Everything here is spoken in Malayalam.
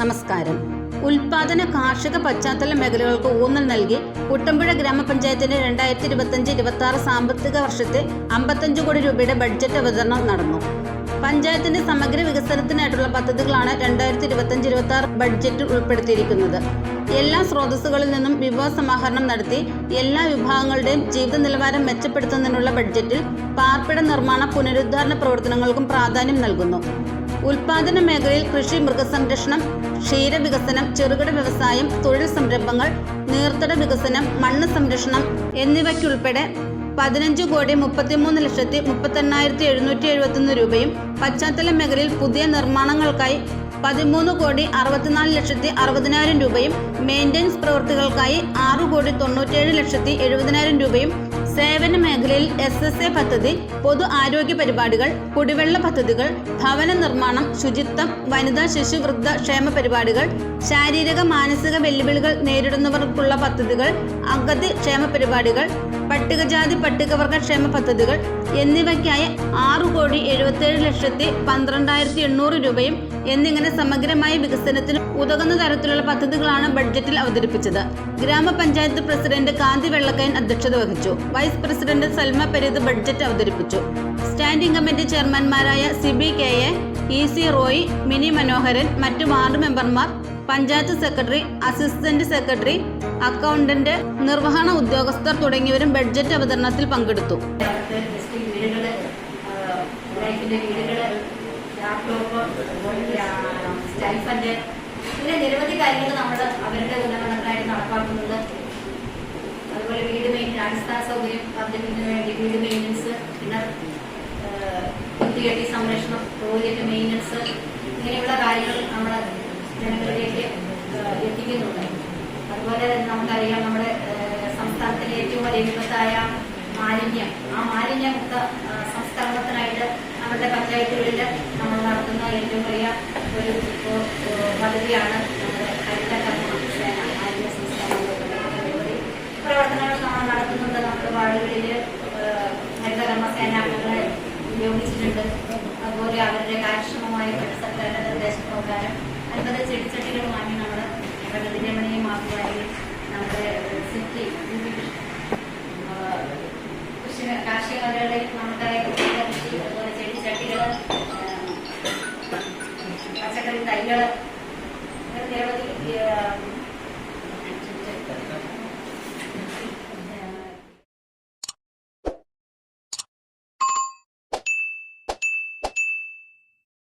നമസ്കാരം. ഉൽപാദന കാർഷിക പശ്ചാത്തല മേഖലകൾക്ക് ഊന്നൽ നൽകി കുട്ടമ്പുഴ ഗ്രാമപഞ്ചായത്തിന്റെ രണ്ടായിരത്തി ഇരുപത്തഞ്ച് ഇരുപത്തി ആറ് സാമ്പത്തിക വർഷത്തെ അമ്പത്തഞ്ച് കോടി രൂപയുടെ ബഡ്ജറ്റ് അവതരണം നടന്നു. പഞ്ചായത്തിന്റെ സമഗ്ര വികസനത്തിനായിട്ടുള്ള പദ്ധതികളാണ് രണ്ടായിരത്തി ഇരുപത്തഞ്ച് ഇരുപത്തി ആറ് ബഡ്ജറ്റിൽ ഉൾപ്പെടുത്തിയിരിക്കുന്നത്. എല്ലാ സ്രോതസ്സുകളിൽ നിന്നും വിഭവ സമാഹരണം നടത്തി എല്ലാ വിഭാഗങ്ങളുടെയും ജീവിത നിലവാരം മെച്ചപ്പെടുത്തുന്നതിനുള്ള ബഡ്ജറ്റിൽ പാർപ്പിട നിർമ്മാണ പുനരുദ്ധാരണ പ്രവർത്തനങ്ങൾക്കും പ്രാധാന്യം നൽകുന്നു. ഉൽപാദന മേഖലയിൽ കൃഷി മൃഗസംരക്ഷണം ക്ഷീരവികസനം ചെറുകിട വ്യവസായം തൊഴിൽ സംരംഭങ്ങൾ നീർത്തട വികസനം മണ്ണ് സംരക്ഷണം എന്നിവയ്ക്കുൾപ്പെടെ പതിനഞ്ച് കോടി മുപ്പത്തിമൂന്ന് ലക്ഷത്തി മുപ്പത്തെണ്ണായിരത്തി എഴുന്നൂറ്റി എഴുപത്തൊന്ന് രൂപയും പശ്ചാത്തല മേഖലയിൽ പുതിയ നിർമ്മാണങ്ങൾക്കായി പതിമൂന്ന് കോടി അറുപത്തിനാല് ലക്ഷത്തി അറുപതിനായിരം രൂപയും മെയിന്റനൻസ് പ്രവൃത്തികൾക്കായി ആറ് കോടി തൊണ്ണൂറ്റേഴ് ലക്ഷത്തി എഴുപതിനായിരം രൂപയും സേവന മേഖലയിൽ എസ് എസ് എ പദ്ധതി പൊതു ആരോഗ്യ പരിപാടികൾ കുടിവെള്ള പദ്ധതികൾ ഭവന നിർമ്മാണം ശുചിത്വം വനിതാ ശിശു വൃദ്ധ ക്ഷേമ പരിപാടികൾ ശാരീരിക മാനസിക വെല്ലുവിളികൾ നേരിടുന്നവർക്കുള്ള പദ്ധതികൾ അഗതി ക്ഷേമ പരിപാടികൾ പട്ടികജാതി പട്ടികവർഗ ക്ഷേമ പദ്ധതികൾ എന്നിവയ്ക്കായി ആറു കോടി എഴുപത്തേഴ് ലക്ഷത്തി പന്ത്രണ്ടായിരത്തി എണ്ണൂറ് രൂപയും എന്നിങ്ങനെ സമഗ്രമായ വികസനത്തിന് ഉതകുന്ന തരത്തിലുള്ള പദ്ധതികളാണ് ബഡ്ജറ്റിൽ അവതരിപ്പിച്ചത്. ഗ്രാമപഞ്ചായത്ത് പ്രസിഡന്റ് കാന്തി വെള്ളക്കയൻ അധ്യക്ഷത വഹിച്ചു. Vice president Salma Pereed budget അവതരിപ്പിച്ചു. Standing committee ചെയർമാൻമാരായ Siby K A E C Roy Mini Manoharan മറ്റു വാർഡ് മെമ്പർമാർ panchayat secretary assistant secretary accountant നിർവഹണ ഉദ്യോഗസ്ഥർ തുടങ്ങിയവരും ബഡ്ജറ്റ് അവതരണത്തിൽ പങ്കെടുത്തു. നിരവധി കാര്യങ്ങൾ നമ്മൾ അവരുടെ ഉന്നമനത്തിനായിട്ട് നടപ്പാക്കുന്നുണ്ട് അതുപോലെ അടിസ്ഥാന സൗകര്യം വർദ്ധിപ്പിക്കുന്നതിന് വേണ്ടി വീട് മെയിന്റനൻസ് പിന്നെ കുത്തികെട്ടി സംരക്ഷണം ടോയ്ലറ്റ് മെയിന്റനൻസ് ഇങ്ങനെയുള്ള കാര്യങ്ങൾ നമ്മുടെ ജനങ്ങളിലേക്ക് എത്തിക്കുന്നുണ്ട്. അതുപോലെ നമുക്കറിയാം നമ്മുടെ സംസ്ഥാനത്തിലെ ഏറ്റവും വലിയ വിപത്തായ മാലിന്യം. ആ മാലിന്യമുക്ത മുക്ത സംസ്കരണത്തിനായിട്ട് നമ്മുടെ പഞ്ചായത്തുകളിൽ നമ്മൾ നടത്തുന്ന ഏറ്റവും വലിയ ഒരു പദ്ധതിയാണ് അവരുടെ കാര്യക്ഷമമായ സർക്കാരിന്റെ നിർദ്ദേശപ്രകാരം അൻപത് ചെടിച്ചട്ടികൾ വാങ്ങി നമ്മൾ പ്രകൃതി മാത്രമായി നമ്മുടെ സിറ്റി കൃഷി കാർഷിക മേഖലകളിൽ നമ്മുടെ കൃഷി അതുപോലെ ചെടിച്ചട്ടികൾ പച്ചക്കറി തൈകൾ